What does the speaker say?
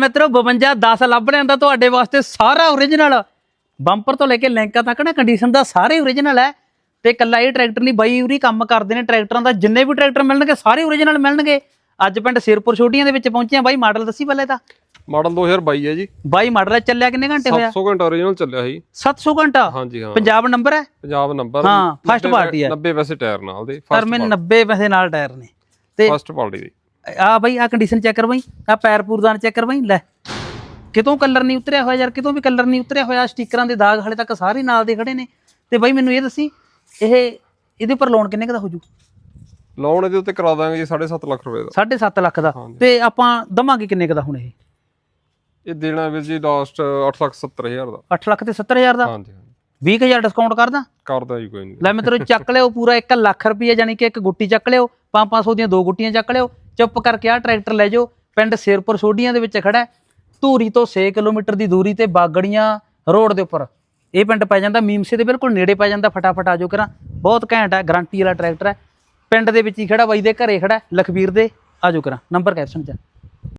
ਮਿੱਤਰੋ 52 10 ਲੱਭ ਲਿਆਂਦਾ ਤੁਹਾਡੇ ਵਾਸਤੇ ਸਾਰਾ ਓਰੀਜਨਲ ਬੰਪਰ ਤੋਂ ਲੈ ਕੇ ਲੈਂਕਾਂ ਤੱਕ ਨਾ ਕੰਡੀਸ਼ਨ ਦਾ ਸਾਰੇ ਓਰੀਜਨਲ ਹੈ। ਤੇ ਕੱਲਾ ਇਹ ਟਰੈਕਟਰ ਨਹੀਂ ਬਾਈ ਉਰੀ ਕੰਮ ਕਰਦੇ ਨੇ ਟਰੈਕਟਰਾਂ ਦਾ ਜਿੰਨੇ ਵੀ ਟਰੈਕਟਰ ਮਿਲਣਗੇ ਸਾਰੇ ਓਰੀਜਨਲ ਮਿਲਣਗੇ। ਅੱਜ ਪਿੰਡ ਸਿਰਪੁਰ ਛੋਟੀਆਂ ਦੇ ਵਿੱਚ ਪਹੁੰਚੇ ਆ ਬਾਈ ਮਾਡਲ ਦੱਸੀ ਪਹਿਲੇ ਤਾਂ ਮਾਡਲ 2022 ਹੈ ਜੀ। ਬਾਈ ਮਾਡਲ ਹੈ ਚੱਲਿਆ ਕਿੰਨੇ ਘੰਟੇ ਹੋਇਆ? 700 ਘੰਟਾ ਓਰੀਜਨਲ ਚੱਲਿਆ ਸੀ। 700 ਘੰਟਾ? ਹਾਂਜੀ ਹਾਂ। ਪੰਜਾਬ ਨੰਬਰ ਹੈ? ਪੰਜਾਬ ਨੰਬਰ ਹਾਂ, first party ਹੈ। 90 ਪੈਸੇ ਟਾਇਰ ਨਾਲ ਦੇ ਪਰ ਮੈਂ 90 ਪੈਸੇ ਨਾਲ ਟਾਇਰ ਨੇ। ਤੇ ਫਸਟ ਪਾਰਟੀ ਦੀ। ਆ ਬਾਈ ਆ ਕੰਡੀਸ਼ਨ ਚੈੱਕ ਕਰ ਬਾਈ ਆ ਪੈਰ ਪੂਰਦਾਨ ਚੈੱਕ ਕਰ ਬਾਈ ਲੈ। ਕਿਤੋਂ ਕਲਰ ਨਹੀਂ ਉਤਰਿਆ ਹੋਇਆ ਯਾਰ ਕਿਤੋਂ ਵੀ ਕਲਰ ਨਹੀਂ ਉਤਰਿਆ ਹੋਇਆ ਸਟickਰਾਂ ਦੇ ਦਾਗ ਹਲੇ ਤੱਕ ਸਾਰੇ ਨਾਲ ਦੇ ਖੜੇ ਨੇ। ਤੇ ਬਾਈ ਮੈਨੂੰ ਇਹ ਦੱਸੀ ਇਹ ਇਹਦੇ ਉੱਪਰ ਲੋਨ ਕਿੰਨੇ ਕੁ ਦਾ ਹੋ ਜੂ ਲੋਨ ਇਹਦੇ ਉੱਤੇ ਕਰਾ ਦਾਂਗੇ ਜੀ 7.5 ਲੱਖ ਰੁਪਏ ਦਾ। 7.5 ਲੱਖ ਦਾ। ਤੇ ਆਪਾਂ ਦਵਾਂਗੇ ਕਿੰਨੇ ਕੁ ਦਾ ਹੁਣ ਇਹ? ਇਹ ਦੇਣਾ ਵੀਰ ਜੀ ਲਾਸਟ 8 ਲੱਖ 70 ਹਜ਼ਾਰ ਦਾ। 8 ਲੱਖ ਤੇ 70000 ਦਾ? ਹਾਂਜੀ ਹਾਂਜੀ। 20000 ਡਿਸਕਾਊਂਟ ਕਰਦਾ? ਕਰਦਾ ਜੀ ਕੋਈ ਨਹੀਂ। ਲੈ ਮਿੱਤਰੋ ਚੱਕ ਲਿਓ ਪੂਰਾ 1 ਲੱਖ ਰੁਪਏ ਯਾਨੀ ਕਿ ਇੱਕ ਗੁੱਟੀ ਚੱਕ ਲਿਓ 5-500 ਦੀਆਂ ਦੋ ਗੁੱਟੀਆਂ ਚੱਕ ਲਿਓ ਚੁੱਪ ਕਰਕੇ ਆ ਟਰੈਕਟਰ ਲੈ ਜਾਓ ਪਿੰਡ ਸਿਰਪੁਰ ਸੋਢੀਆਂ ਦੇ ਵਿੱਚ ਖੜਾ ਧੂਰੀ ਤੋਂ 6 ਕਿਲੋਮੀਟਰ ਦੀ ਦੂਰੀ ਤੇ ਬਾਗੜੀਆਂ ਰੋਡ ਦੇ ਉੱਪਰ। ਇਹ ਪਿੰਡ ਪੈ ਜਾਂਦਾ ਮੀਮਸੇ ਦੇ ਬਿਲਕੁਲ ਨੇੜੇ ਪੈ ਜਾਂਦਾ ਫਟਾਫਟ ਆ ਜਾਓ ਕਰਾਂ। ਬਹੁਤ ਘੈਂਟ ਹੈ ਗਾਰੰਟੀ ਵਾਲਾ ਟਰੈਕਟਰ ਹੈ। ਪਿੰਡ ਦੇ ਵਿੱਚ ਹੀ ਖੜਾ ਬਾਈ ਦੇ ਘਰੇ ਖੜਾ ਹੈ, ਲਖਬੀਰ ਦੇ ਆ ਜਾਓ ਕਰਾਂ। ਨੰਬਰ ਕੈਪਸ਼ਨ ਚ